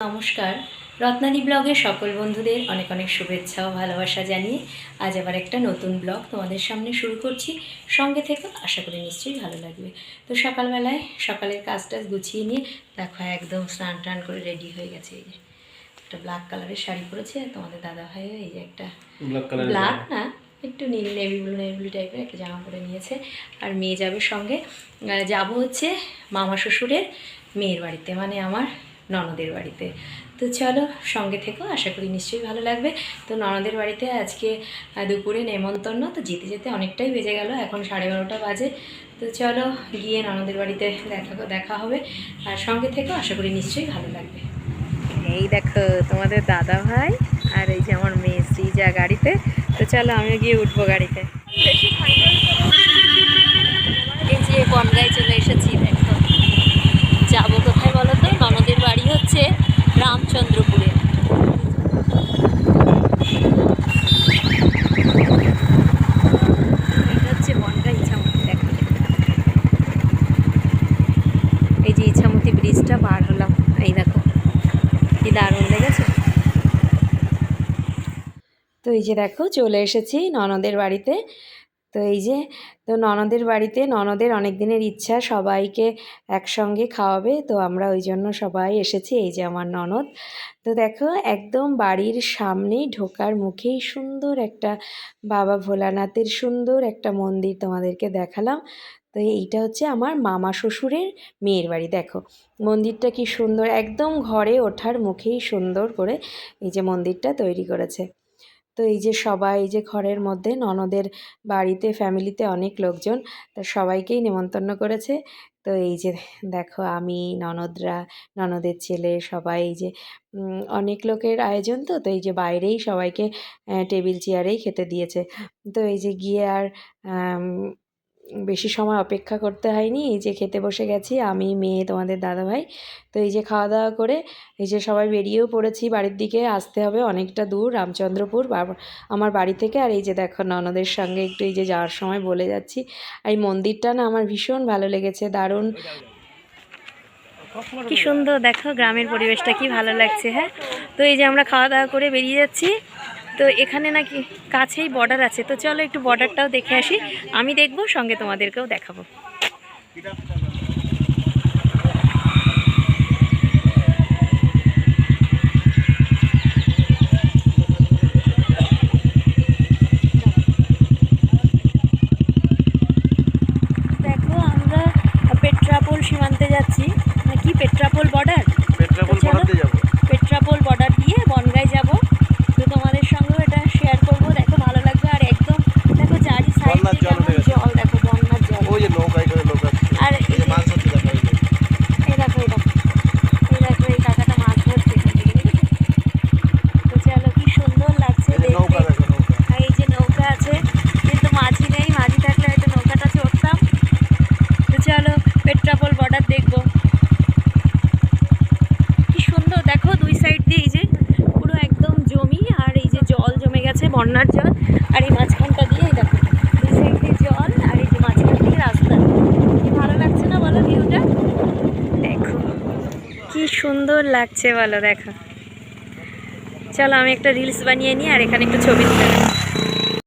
নমস্কার। রত্নাদি ব্লগের সকল বন্ধুদের অনেক অনেক শুভেচ্ছা ও ভালোবাসা জানিয়ে আজ আবার একটা নতুন ব্লগ তোমাদের সামনে শুরু করছি। সঙ্গে থেকে আশা করি নিশ্চয়ই ভালো লাগবে। তো সকালবেলায় সকালের কাজ টাজ গুছিয়ে নিয়ে দেখো একদম স্নান টান করে রেডি হয়ে গেছে এই যে। একটা ব্ল্যাক কালারের শাড়ি পরেছে তোমাদের দাদা ভাই এই যে একটা ব্ল্যাক না একটু নীল নেভি ব্লু নেভি ব্লু টাইপের একটা জামা পরে নিয়েছে। আর মেয়ে যাবে সঙ্গে। যাব হচ্ছে মামা শ্বশুরের মেয়ের বাড়িতে মানে আমার ননদের বাড়িতে। তো চলো সঙ্গে থেকেও আশা করি নিশ্চয়ই ভালো লাগবে। তো ননদের বাড়িতে আজকে দুপুরে নেমন্তন্ন তো যেতে যেতে অনেকটাই বেজে গেল এখন সাড়ে বারোটা বাজে। তো চলো গিয়ে ননদের বাড়িতে দেখা দেখা হবে। আর সঙ্গে থেকেও আশা করি নিশ্চয়ই ভালো লাগবে। এই দেখো তোমাদের দাদা ভাই আর এই যে আমার মেয়ে যা গাড়িতে। তো চলো আমিও গিয়ে উঠবো গাড়িতে। এই যে বনগায় চলে এসেছি দেখো যাব কোথায় বলো তো ননদের বাড়ি হচ্ছে রামচন্দ্রপুরে এটা হচ্ছে বনগাঁ ইছামতি দেখো এই যে ব্রিজটা পার হলাম। এই দেখো, কি দারুণ লেগেছে। তো এই যে দেখো, চলে এসেছি ননদের বাড়িতে। তো এই যে, তো ননদের বাড়িতে, ননদের অনেক দিনের ইচ্ছা, সবাইকে একসঙ্গে খাওয়াবে। তো আমরা ওই জন্য সবাই এসেছি, এই যে আমার ননদ। তো দেখো, একদম বাড়ির সামনেই ঢোকার মুখেই সুন্দর একটা বাবা ভোলানাথের সুন্দর একটা মন্দির তোমাদেরকে দেখালাম। তো এইটা হচ্ছে আমার মামা শ্বশুরের মেয়ের বাড়ি, দেখো। মন্দিরটা কি সুন্দর, একদম ঘরে ওঠার মুখেই সুন্দর করে এই যে মন্দিরটা তৈরি করেছে। তো এই যে সবাই, এই যে ঘরের মধ্যে ননদের বাড়িতে, ফ্যামিলিতে অনেক লোকজন, তা সবাইকেই নেমন্তন্ন করেছে। তো এই যে দেখো আমি, ননদরা, ননদের ছেলে, সবাই এই যে অনেক লোকের আয়োজন তো তো এই যে বাইরেই সবাইকে টেবিল, চেয়ারেই খেতে দিয়েছে। তো এই যে গিয়ে আর বেশি সময় অপেক্ষা করতে হয়নি। এই যে খেতে বসে গেছি, আমি, মেয়ে, তোমাদের দাদাভাই। তো এই যে খাওয়া দাওয়া করে এই যে সবাই বেরিয়েও পড়েছি, বাড়ির দিকে আসতে হবে অনেকটা দূর, রামচন্দ্রপুর আমার বাড়ি থেকে। আর এই যে দেখো ননদের সঙ্গে একটু এই যে যাওয়ার সময় বলে যাচ্ছি। আর এই মন্দিরটা না আমার ভীষণ ভালো লেগেছে, দারুণ। কি সুন্দর, দেখো গ্রামের পরিবেশটা কি ভালো লাগছে হ্যাঁ? তো এই যে আমরা খাওয়া দাওয়া করে বেরিয়ে যাচ্ছি। তো এখানে নাকি কাছেই বর্ডার আছে। তো চলো একটু বর্ডারটাও দেখে আসি। আমি দেখব, সঙ্গে তোমাদেরকেও দেখাবো। দেখো, আমরা পেট্রাপোল সীমান্তে যাচ্ছি। নাকি পেট্রাপোল বর্ডার পেট্রাপোল চলো। বর্ডারতে যাব পেট্রাপোল বর্ডার দিয়ে বনগায় যাব তো তোমাদের সঙ্গেও এটা শেয়ার করব দেখো ভালো লাগবে আর একদম দেখো চারি সাইড বন্যার জল উঠে গেছে। জল দেখো বন্যার জল ওই যে নৌকায় করে লোক আছে আর এই যে মাছ হচ্ছে দেখা এই যে। এই দেখো এই দেখো এই দেখো এই কাকাটা মাছ ধরছে এখান থেকে দেখেছ? তো চলো কি সুন্দর লাগছে এই যে নৌকা দেখতে দেখো নৌকা আর এই যে নৌকা আছে কিন্তু মাঝি নেই মাঝি থাকলে হয়তো নৌকাটা চড়তাম তো চলো পেট্রাপোল বর্ডার দেখব কি সুন্দর দেখো দুই সাইড দিয়ে এই যে পুরো একদম জমি আর এই যে জল জমে গেছে, বন্যার জল। আর এই মাঝখানটা দিয়ে দেখো, দুই সাইড দিয়ে জল আর এই যে মাঝখান দিয়ে রাস্তা। ভালো লাগছে না বলো ভিউটা দেখো, কি সুন্দর লাগছে বলো দেখো। চলো আমি একটা রিলস বানিয়ে নিই আর এখানে একটু ছবি তুলে নিই।